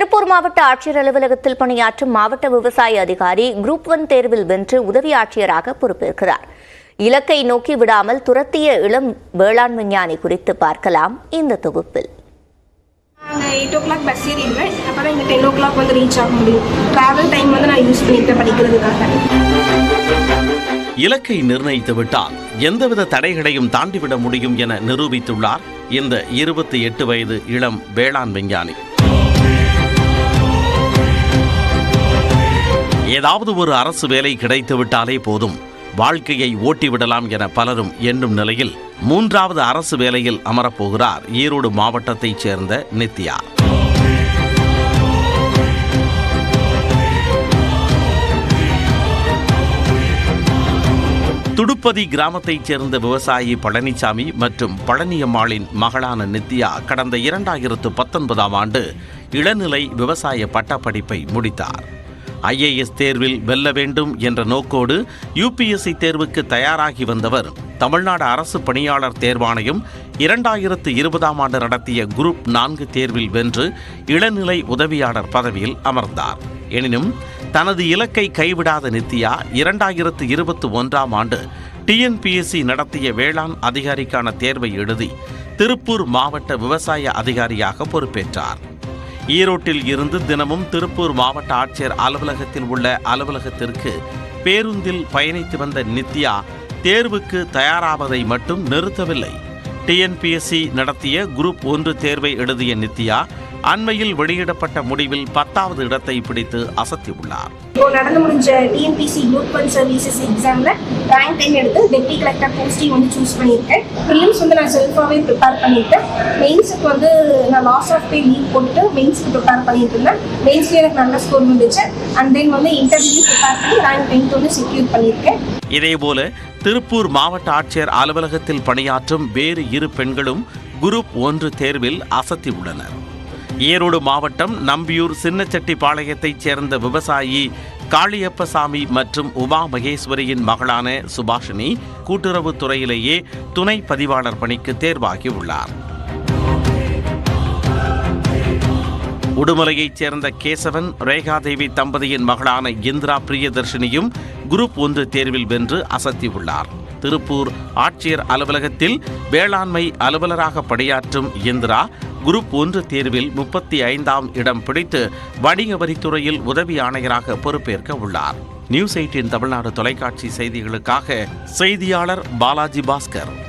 திருப்பூர் மாவட்ட ஆட்சியர் அலுவலகத்தில் பணியாற்றும் மாவட்ட விவசாய அதிகாரி குரூப் ஒன் தேர்வில் வென்று உதவி ஆட்சியராக பொறுப்பேற்கிறார். இலக்கை நோக்கி விடாமல் துரத்திய இளம் வேளாண் விஞ்ஞானி குறித்து பார்க்கலாம் இந்த தொகுப்பில். நாங்கள் எயிட் ஓ கிளாக் பஸ் ஏறிடுவேன். அப்போ தான் இங்கே டென் ஓ கிளாக் வந்து ரீச் ஆக முடியும். ட்ராவல் டைம் வந்து நான் யூஸ் பண்ணிட்டேன் படிக்கிறதுக்காக. இலக்கை நிர்ணயித்து விட்டால் எந்தவித தடைகளையும் தாண்டிவிட முடியும் என நிரூபித்துள்ளார் இந்த இருபத்தி எட்டு வயது இளம் வேளாண் விஞ்ஞானி. ஏதாவது ஒரு அரசு வேலை கிடைத்துவிட்டாலே போதும். வாழ்க்கையை ஓட்டிவிடலாம் என பலரும் எண்ணும் நிலையில் மூன்றாவது அரசு வேலையில் அமரப்போகிறார் ஈரோடு மாவட்டத்தைச் சேர்ந்த நித்யா. துடுப்பதி கிராமத்தைச் சேர்ந்த விவசாயி பழனிசாமி மற்றும் பழனியம்மாளின் மகளான நித்யா கடந்த இரண்டாயிரத்து பத்தொன்பதாம் ஆண்டு இளநிலை விவசாய பட்டப்படிப்பை முடித்தார். ஐஏஎஸ் தேர்வில் வெல்ல வேண்டும் என்ற நோக்கோடு யூபிஎஸ்சி தேர்வுக்கு தயாராகி வந்தவர். தமிழ்நாடு அரசு பணியாளர் தேர்வாணையம் இரண்டாயிரத்து இருபதாம் ஆண்டு நடத்திய குரூப் நான்கு தேர்வில் வென்று இளநிலை உதவியாளர் பதவியில் அமர்ந்தார். எனினும் தனது இலக்கை கைவிடாத நித்யா இரண்டாயிரத்து இருபத்தி ஒன்றாம் ஆண்டு டிஎன்பிஎஸ்சி நடத்திய வேளாண் அதிகாரிக்கான தேர்வை எழுதி திருப்பூர் மாவட்ட விவசாய அதிகாரியாக பொறுப்பேற்றார். ஈரோட்டில் இருந்து தினமும் திருப்பூர் மாவட்ட ஆட்சியர் அலுவலகத்தில் உள்ள அலுவலகத்திற்கு பேருந்தில் பயணித்து வந்த நித்யா தேர்வுக்கு தயாராவதை மட்டும் நிறுத்தவில்லை. டிஎன்பிஎஸ்சி நடத்திய குரூப் ஒன்று தேர்வை எழுதிய நித்யா அண்மையில் வெளியிடப்பட்ட முடிவில் பத்தாவது இடத்தை பிடித்து அசத்தியுள்ளார். இப்போ நடந்து முடிஞ்ச டிஎன்பிசி குரூப் ஒன் சர்வீசஸ் எக்ஸாமில் ரேங்க் டென் எடுத்து டெப்டி கலெக்டர் போஸ்டிங் வந்து சூஸ் பண்ணியிருக்கேன் ப்ரிலிம்ஸ் வந்து நான் செல்ஃபாகவே ப்ரிப்பேர் பண்ணியிருக்கேன் மெயின்ஸுக்கு வந்து நான் லாஸ் ஆஃப் பே லீவ் போட்டு மெயின்ஸுக்கு ப்ரிப்பேர் பண்ணிட்டு இருந்தேன். மெயின்ஸ்லேயே எனக்கு நல்ல ஸ்கோர் வந்துச்சு. அண்ட் தென் வந்து இன்டர்வியூ ப்ரிப்பேர் பண்ணி ரேங்க் டென்த் வந்து செக்யூர் பண்ணியிருக்கேன். இதேபோல திருப்பூர் மாவட்ட ஆட்சியர் அலுவலகத்தில் பணியாற்றும் வேறு இரு பெண்களும் குரூப் ஒன்று தேர்வில் அசத்தியுள்ளனர். ஈரோடு மாவட்டம் நம்பியூர் சின்னச்செட்டிப்பாளையத்தைச் சேர்ந்த விவசாயி காளியப்பசாமி மற்றும் உமா மகேஸ்வரியின் மகளான சுபாஷினி கூட்டுறவுத் துறையிலேயே துணை பதிவாளர் பணிக்கு தேர்வாகியுள்ளார். உடுமலையைச் சேர்ந்த கேசவன் ரேகாதேவி தம்பதியின் மகளான இந்திரா பிரியதர்ஷினியும் குரூப் ஒன்று தேர்வில் வென்று அசத்தியுள்ளார். திருப்பூர் ஆட்சியர் அலுவலகத்தில் வேளாண்மை அலுவலராக பணியாற்றும் இந்திரா குரூப் ஒன்று தேர்வில் முப்பத்தி ஐந்தாம் இடம் பிடித்து வணிக வரித்துறையில் உதவி ஆணையராக பொறுப்பேற்க உள்ளார். நியூஸ் எயிட்டின் தமிழ்நாடு தொலைக்காட்சி செய்திகளுக்காக செய்தியாளர் பாலாஜி பாஸ்கர்.